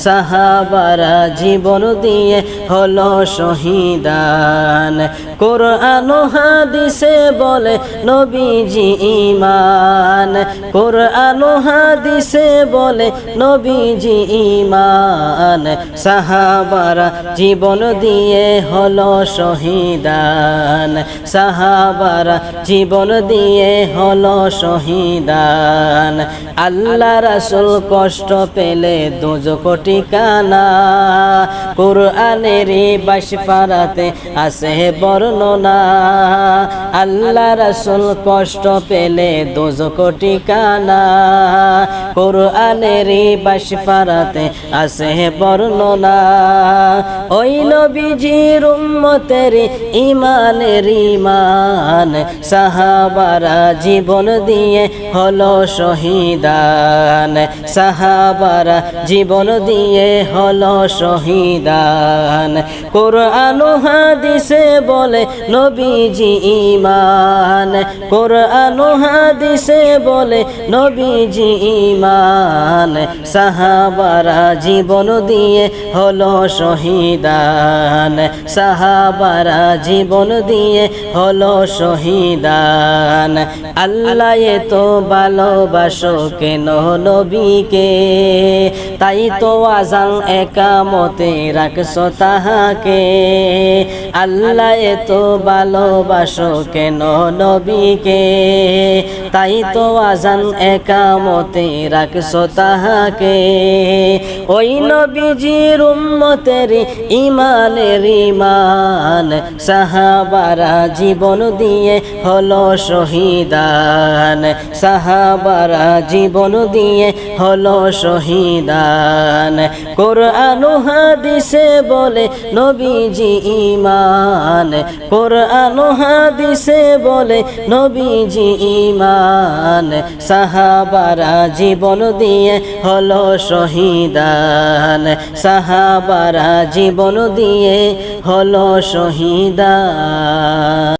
সাহাবারা জীবন দিয়ে হলো শহীদান। কোরআন হাদিসে বলে নবীজি ইমান কোরআন হাদিসে বলে নবীজি ইমান সাহাবারা জীবন দিয়ে হলো শহীদান। সাহাবারা জীবন দিয়ে হলো শহীদান। আল্লাহ রাসুল কষ্ট পেলে দুজো কোটি কানা। কোরআনের বাস পারাতে আসে বর্ণনা। আল্লাহ রাসুল কষ্ট পেলে দুজো কোটি কানা। কোরআনের বাস পারাতে আসে বর্ণনা। ওই নবীজির উম্মতের ইমানের ইমান সাহাবারা জীবন দিয়ে হলো শহীদান। সাহাবারা জীবন দিয়ে হলো শহীদান। কোরআন হাদিসে বলে নবীজি ইমান কোরআন হাদিসে বলে নবীজি ইমান সাহাবারা জীবন দিয়ে হলো শহীদান। সাহাবারা জীবন দিয়ে হলো শহীদান। আল্লাহ তো ভালোবাসো কেন নবীকে? তাই তো আজান একামতে রাখছো তাহাকে। আল্লাহ এ তো ভালোবাসো কেন নবীকে? তাই তো আজান একামতে রাখছো তাহাকে। ওই নবীজির উম্মতের ইমানের ইমান সাহাবারা জীবন দিয়ে হলো শহীদান। সাহাবারা জীবন দিয়ে হলো শহীদান। কোরআন হাদিসে বলে নবীজি ইমান কোরআন হাদিসে বলে নবীজি ইমান সাহাবারা জীবন দিয়ে হলো শহীদান। সাহাবারা জীবন দিয়ে হলো শহীদান।